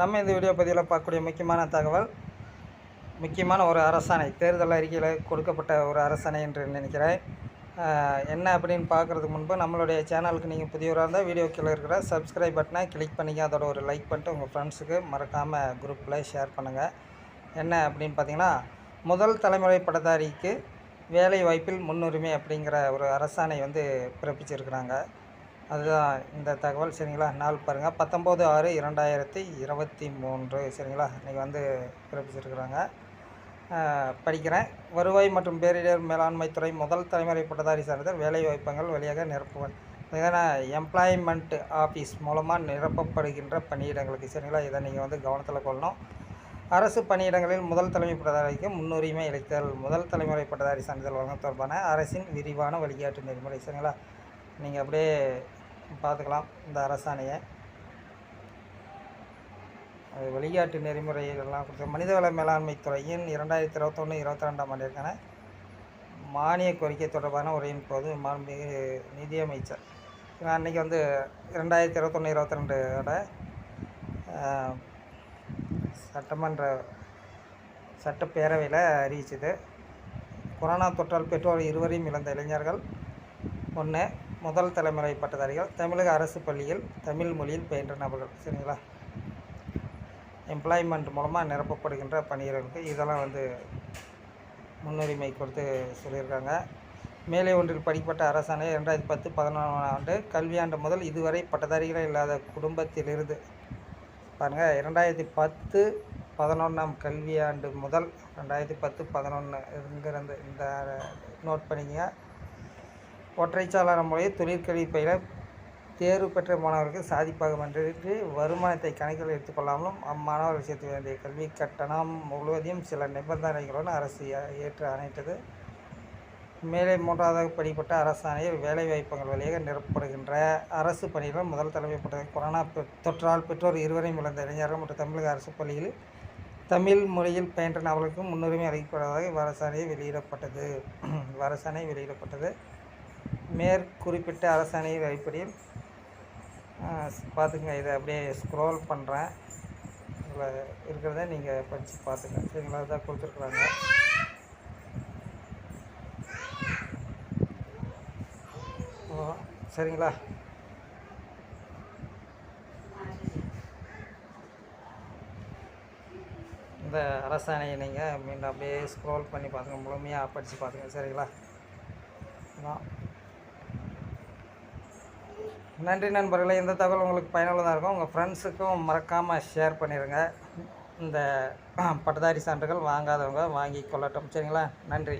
நம்ம இந்த வீடியோ பதிவில் பார்க்கக்கூடிய முக்கியமான தகவல் முக்கியமான ஒரு அரசாணை தேர்தல் அறிக்கையில் கொடுக்கப்பட்ட ஒரு அரசாணை என்று நினைக்கிறேன். என்ன அப்படின்னு பார்க்குறதுக்கு முன்பு நம்மளுடைய சேனலுக்கு நீங்கள் புதியவராக இருந்தால் வீடியோ கீழே இருக்கிற சப்ஸ்கிரைப் பட்டனை கிளிக் பண்ணிங்க. அதோட ஒரு லைக் பண்ணிட்டு உங்கள் ஃப்ரெண்ட்ஸுக்கு மறக்காமல் குரூப்பில் ஷேர் பண்ணுங்கள் என்ன அப்படின்னு பார்த்தீங்கன்னா முதல் தலைமுறை பட்டதாரிக்கு வேலை வாய்ப்பில் முன்னுரிமை அப்படிங்கிற ஒரு அரசாணை வந்து பிறப்பிச்சிருக்கிறாங்க. அதுதான் இந்த தகவல் சரிங்களா? நாள் பாருங்கள் பத்தொம்போது ஆறு இரண்டாயிரத்தி இருபத்தி மூன்று சரிங்களா? இன்றைக்கி வந்து பிறப்பிச்சிருக்கிறாங்க. படிக்கிறேன். வருவாய் மற்றும் பேரிடர் மேலாண்மை துறை முதல் தலைமுறை பட்டதாரி சான்றிதழ் வேலைவாய்ப்புகள் வழியாக நிரப்புவன். ஏன்னா எம்ப்ளாய்மெண்ட் ஆஃபீஸ் மூலமாக நிரப்பப்படுகின்ற பணியிடங்களுக்கு சரிங்களா? இதை நீங்கள் வந்து கவனத்தில் கொள்ளணும். அரசு பணியிடங்களில் முதல் தலைமை பட்டதாரிக்கு முன்னுரிமை அளித்தல் முதல் தலைமுறை பட்டதாரி சான்றிதழ் வழங்க தொடர்பான அரசின் விரிவான வழிகாட்டு நெறிமுறை சரிங்களா? நீங்கள் அப்படியே பார்த்துக்கலாம் இந்த அரசாணையை. அது வழிகாட்டு நெறிமுறைகள்லாம் கொடுத்து மனிதவள மேலாண்மை துறையின் இரண்டாயிரத்தி இருபத்தொன்று இருபத்தி ரெண்டாம் ஆண்டிற்கான மானிய கோரிக்கை தொடர்பான உரையின் போது மாண்புமிகு நிதியமைச்சர். நான் அன்றைக்கி வந்து ரெண்டாயிரத்தி இருபத்தொன்று இருபத்தி ரெண்டோட சட்டமன்ற சட்டப்பேரவையில் அறிவிச்சது. கொரோனா தொற்றால் பெற்றோர் இருவரையும் இழந்த இளைஞர்கள். ஒன்று முதல் தலைமுறை பட்டதாரிகள் தமிழக அரசு பள்ளியில் தமிழ் மொழியில் பயின்ற நபர்கள். சரிங்களா? எம்ப்ளாய்மெண்ட் மூலமாக நிரப்பப்படுகின்ற பணியிடங்களுக்கு இதெல்லாம் வந்து முன்னுரிமை கொடுத்து சொல்லியிருக்காங்க. மேலே ஒன்றில் படிக்கப்பட்ட அரசாணை ரெண்டாயிரத்தி பத்து பதினொன்றாம் ஆண்டு கல்வியாண்டு முதல் இதுவரை பட்டதாரிகளே இல்லாத குடும்பத்திலிருந்து பாருங்கள் இரண்டாயிரத்தி பத்து பதினொன்றாம் கல்வியாண்டு முதல் ரெண்டாயிரத்தி பத்து பதினொன்று இங்கிருந்து இந்த நோட் பண்ணிங்க ஒற்றைச்சாளர முறையில் தொழிற்கல்வி பயில தேர்வு பெற்ற மாணவர்கள் சாதிப்பாகும் என்று வருமானத்தை கணக்கில் எடுத்துக்கொள்ளாமலும் அம்மாணவர்கள் சேர்த்து வேண்டிய கல்வி கட்டணம் முழுவதையும் சில நிபந்தனைகளுடன் அரசு ஏற்று அணைத்தது. மேலே மூன்றாவதாக படிப்பட்ட அரசாணையில் வேலைவாய்ப்புகள் வழியாக நிரப்பப்படுகின்ற அரசு பணிகள் முதல் தலைமைப்பட்ட கொரோனா தொற்றால் பெற்றோர் இருவரையும் இழந்த இளைஞர்கள் மற்றும் தமிழக அரசு பள்ளியில் தமிழ் மொழியில் பயின்ற நபர்களுக்கு முன்னுரிமை அளிக்கப்படுவதாக இவ்வரசாணை வெளியிடப்பட்டது. இவ்வரசாணை வெளியிடப்பட்டது. மேற்குறிப்பிட்ட அரசாணையை அடிப்படையில் பார்த்துங்க இதை அப்படியே ஸ்க்ரோல் பண்ணுறேன் இதில் இருக்கிறத நீங்கள் படித்து பார்த்துங்க சரிங்களா? தான் கொடுத்துருக்குறாங்க. ஓ சரிங்களா? இந்த அரசாணையை நீங்கள் மீண்டும் அப்படியே ஸ்க்ரோல் பண்ணி பார்த்துங்க முழுமையாக படித்து பார்த்துங்க சரிங்களா? அதான் நன்றி நண்பர்களே இந்த தகவல் உங்களுக்கு பயனுள்ளதாக இருக்கும். உங்கள் ஃப்ரெண்ட்ஸுக்கும் மறக்காமல் ஷேர் பண்ணிடுங்க இந்த பட்டதாரி சான்றுகள் வாங்காதவங்க வாங்கி கொள்ளட்டும். சரிங்களா? நன்றி.